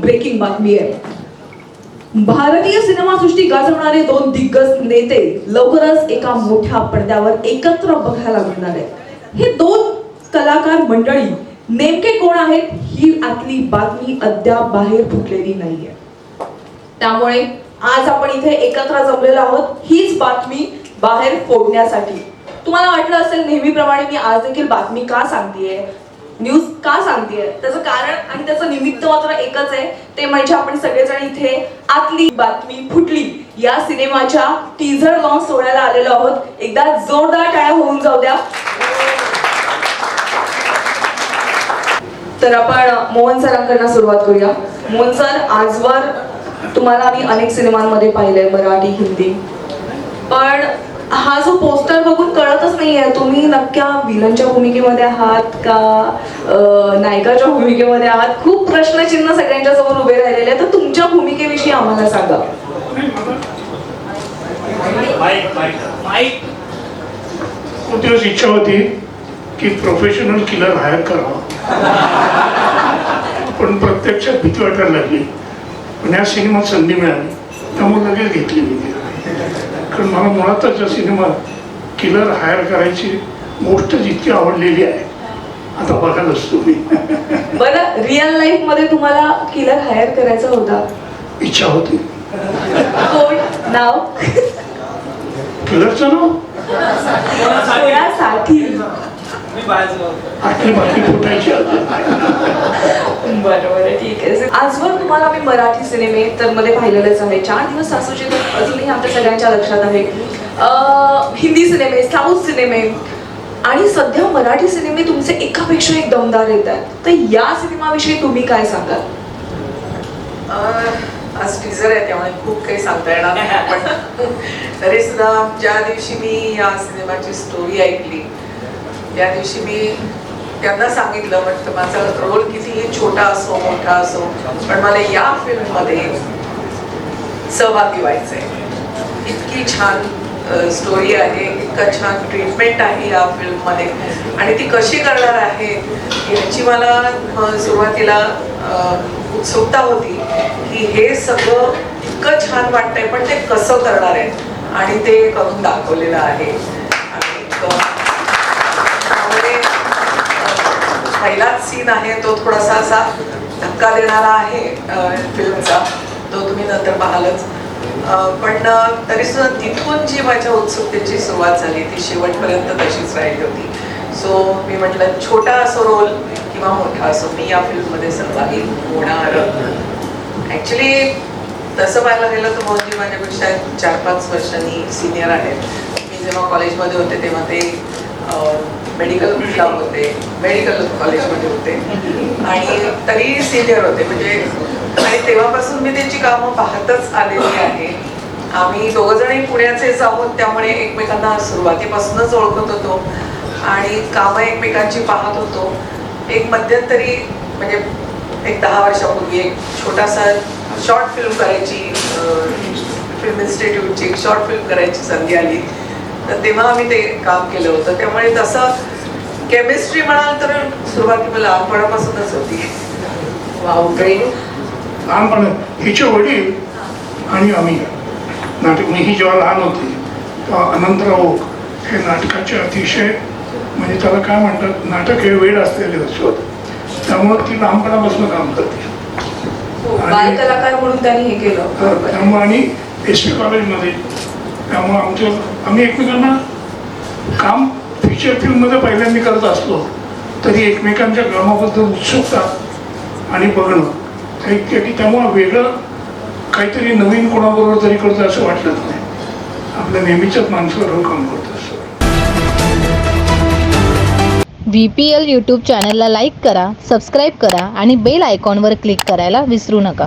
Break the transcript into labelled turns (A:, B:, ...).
A: Breaking बातमी आहे. भारतीय सिनेमासृष्टी गाजवणारे दोन दिग्गज नेते लवकरच एका मोठ्या पडद्यावर एकत्र बघायला मिळणार आहेत. हे दोन कलाकार मंडळी नेमके कोण आहेत ही आतली बातमी अद्याप बाहेर फुटलेली नाहीये. त्यामुळे आज आपण इथे एकत्र जमलेलो आहोत. हीच बातमी बाहेर फोडण्यासाठी. तुम्हाला वाटलं असेल नेहमीप्रमाणे मी आज देखील बातमी का सांगतेय? न्यूज का सांगतेय? त्याचं कारण आणि त्याचं निमित्त मात्र एकच आहे. ते म्हणजे आपण सगळेजण इथे आतली बातमी फुटली. या सिनेमाच्या टीझर लॉन्च सोहळ्याला आलेलो आहोत. एकदा जोरदार टाळ्या होऊन जाऊ द्या. तर आपण मोहन सरांकडनं सुरुवात करूया. मोहन सर आजवर तुम्हाला आम्ही अनेक सिनेमांमध्ये पाहिलंय मराठी हिंदी. पण हा जो पोस्टर तुम्ही नक्क्या विलनच्या भूमिकेमध्ये आहात का नायकाच्या भूमिकेमध्ये आहात? खूप प्रश्नचिन्ह सगळ्यांच्या समोर उभे राहिलेले आहेत. तर तुमच्या भूमिकेविषयी आम्हाला सांगा.
B: खूप दिवस इच्छा होती की प्रोफेशनल किलर हायर करावा. पण प्रत्यक्षात भीती वाटायला लागली. पण या सिनेमात संधी मिळाली. त्यामुळे लगेच घेतली मी. कारण मला मुळातच या सिनेमात किलर हायर करायची गोष्ट जितकी आवडलेली आहे. आता बघायलाच तुम्ही.
A: बरं रिअल लाईफमध्ये तुम्हाला किलर हायर करायचा होता.
B: इच्छा होती.
A: कोण? नाव?
B: किलरचं नाव?
A: कोणासाठी
B: आटली बाकी फुटायची अजून
A: बरं बरं ठीक आहे. आजवर तुम्हाला मी मराठी सिनेमे तर मध्ये पाहिलेलेच आहे. चार दिवस सासूचे तर अजूनही आमच्या सगळ्यांच्या लक्षात आहे. अं, हिंदी सिनेमे साऊथ सिनेमे आणि सध्या मराठी सिनेमे तुमचे एकापेक्षा एक दमदार येत आहेत. तर या सिनेमाविषयी तुम्ही काय सांगाल?
C: आज टीजर आहे त्यामुळे खूप काही सांगता येणार नाही. पण तरी सुद्धा ज्या दिवशी मी या सिनेमाची स्टोरी ऐकली त्या दिवशी मी त्यांना सांगितलं म्हटलं माझा रोल कितीही छोटा असो मोठा असो पण मला या फिल्ममध्ये सहभागी व्हायचंय. इतकी छान स्टोरी आहे इतकं छान ट्रीटमेंट आहे या फिल्ममध्ये. आणि ती कशी करणार आहे याची मला सुरुवातीला उत्सुकता होती की हे सगळं इतकं छान वाटतंय पण ते कसं करणार आहे? आणि ते करून दाखवलेलं आहे. आणि पहिला पहिलाच सीन आहे तो थोडासा असा धक्का देणारा आहे फिल्मचा तो तुम्ही नंतर पाहालच. पण तरी सुद्धा तिथून जी माझ्या उत्सुकतेची सुरुवात झाली ती शेवटपर्यंत तशीच राहिली होती. सो मी म्हटलं छोटा असो रोल किंवा मोठा असो मी या फिल्ममध्ये सहभागी होणार. ॲक्च्युली तसं पाहायला गेलं तर मोहनजी माझ्यापेक्षा चार पाच वर्षांनी सिनियर आहेत. मी जेव्हा कॉलेजमध्ये होते तेव्हा ते मेडिकल क्लब होते मेडिकल कॉलेजमध्ये होते. आणि तरी सिनियर होते. म्हणजे आणि तेव्हापासून मी त्यांची कामं पाहतच आलेली आहे. आम्ही दोघंजणही पुण्याचेच आहोत त्यामुळे एकमेकांना सुरुवातीपासूनच ओळखत होतो. आणि कामं एकमेकांची पाहत होतो. एक मध्यंतरी म्हणजे एक दहा वर्षापूर्वी एक छोटासा शॉर्ट फिल्म करायची फिल्म इन्स्टिट्यूटची एक शॉर्ट फिल्म करायची संधी आली. तेव्हा आम्ही ते काम केलं होतं. त्यामुळे तसं केमिस्ट्री म्हणाल तर सुरुवाती लहानपणापासूनच होती.
B: लहानपणी हिचे वडील आणि आम्ही. नाटक मी ही जेव्हा लहान होती तेव्हा अनंतराव ओक हे नाटकाचे अतिशय म्हणजे त्याला काय म्हणतात नाटक हे वेळ असलेले होते त्यामुळे ती लहानपणापासून काम करते.
A: बाल कलाकार म्हणून त्यांनी हे केलं.
B: त्यामुळे आणि एस पी कॉलेजमध्ये त्यामुळे आमच्या आम्ही एकमेकांना काम फीचर फिल्ममध्ये पहिल्यांदा करत असलो तरी एकमेकांच्या कामाबद्दल उत्सुकता आणि बघणं काही त्यामुळं वेगळं काहीतरी नवीन कोणाबरोबर तरी करतो असं वाटलंच नाही. आपल्या नेहमीच्याच माणसावर काम करतो असं.
D: व्ही पी एल यूट्यूब चॅनलला लाईक करा सबस्क्राईब करा आणि बेल आयकॉनवर क्लिक करायला विसरू नका.